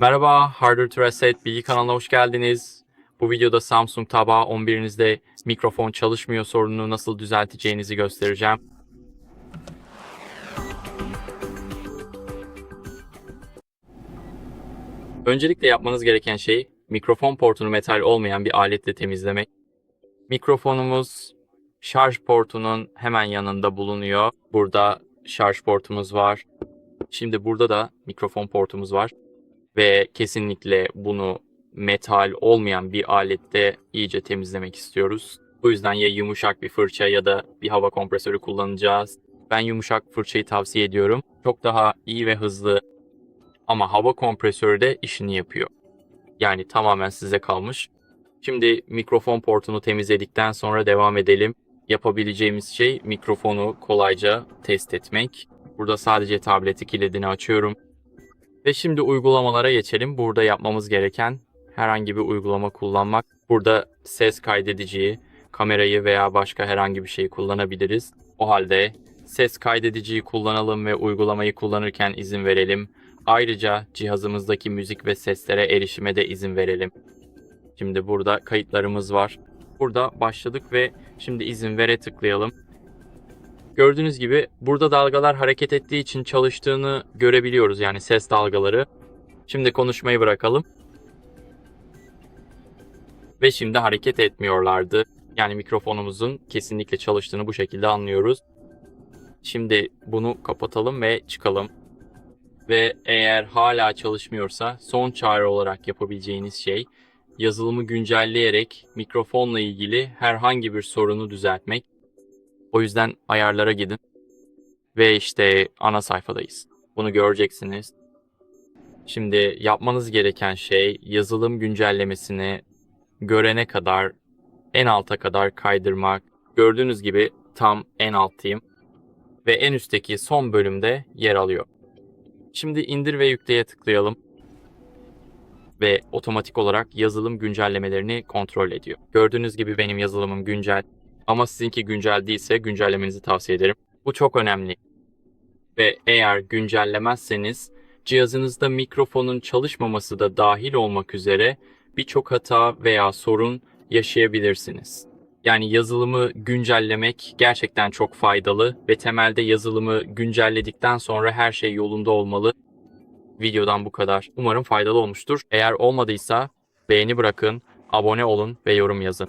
Merhaba, Harder to Reset bilgi kanalına hoş geldiniz. Bu videoda Samsung Tab A11'inizde mikrofon çalışmıyor sorununu nasıl düzelteceğinizi göstereceğim. Öncelikle yapmanız gereken şey mikrofon portunu metal olmayan bir aletle temizlemek. Mikrofonumuz şarj portunun hemen yanında bulunuyor. Burada şarj portumuz var. Şimdi burada da mikrofon portumuz var ve kesinlikle bunu metal olmayan bir alette iyice temizlemek istiyoruz. Bu yüzden ya yumuşak bir fırça ya da bir hava kompresörü kullanacağız. Ben yumuşak fırçayı tavsiye ediyorum. Çok daha iyi ve hızlı ama hava kompresörü de işini yapıyor. Yani tamamen size kalmış. Şimdi mikrofon portunu temizledikten sonra devam edelim. Yapabileceğimiz şey mikrofonu kolayca test etmek. Burada sadece tableti kilidini açıyorum. Ve şimdi uygulamalara geçelim. Burada yapmamız gereken herhangi bir uygulama kullanmak. Burada ses kaydediciyi, kamerayı veya başka herhangi bir şeyi kullanabiliriz. O halde ses kaydediciyi kullanalım ve uygulamayı kullanırken izin verelim. Ayrıca cihazımızdaki müzik ve seslere erişime de izin verelim. Şimdi burada kayıtlarımız var. Burada başladık ve şimdi izin vere tıklayalım. Gördüğünüz gibi burada dalgalar hareket ettiği için çalıştığını görebiliyoruz yani ses dalgaları. Şimdi konuşmayı bırakalım. Ve şimdi hareket etmiyorlardı. Yani mikrofonumuzun kesinlikle çalıştığını bu şekilde anlıyoruz. Şimdi bunu kapatalım ve çıkalım. Ve eğer hala çalışmıyorsa son çare olarak yapabileceğiniz şey yazılımı güncelleyerek mikrofonla ilgili herhangi bir sorunu düzeltmek. O yüzden ayarlara gidin. Ve işte ana sayfadayız. Bunu göreceksiniz. Şimdi yapmanız gereken şey yazılım güncellemesini görene kadar en alta kadar kaydırmak. Gördüğünüz gibi tam en alttayım. Ve en üstteki son bölümde yer alıyor. Şimdi indir ve yükleye tıklayalım. Ve otomatik olarak yazılım güncellemelerini kontrol ediyor. Gördüğünüz gibi benim yazılımım güncel. Ama sizinki güncel değilse güncellemenizi tavsiye ederim. Bu çok önemli. Ve eğer güncellemezseniz cihazınızda mikrofonun çalışmaması da dahil olmak üzere birçok hata veya sorun yaşayabilirsiniz. Yani yazılımı güncellemek gerçekten çok faydalı ve temelde yazılımı güncelledikten sonra her şey yolunda olmalı. Videodan bu kadar. Umarım faydalı olmuştur. Eğer olmadıysa beğeni bırakın, abone olun ve yorum yazın.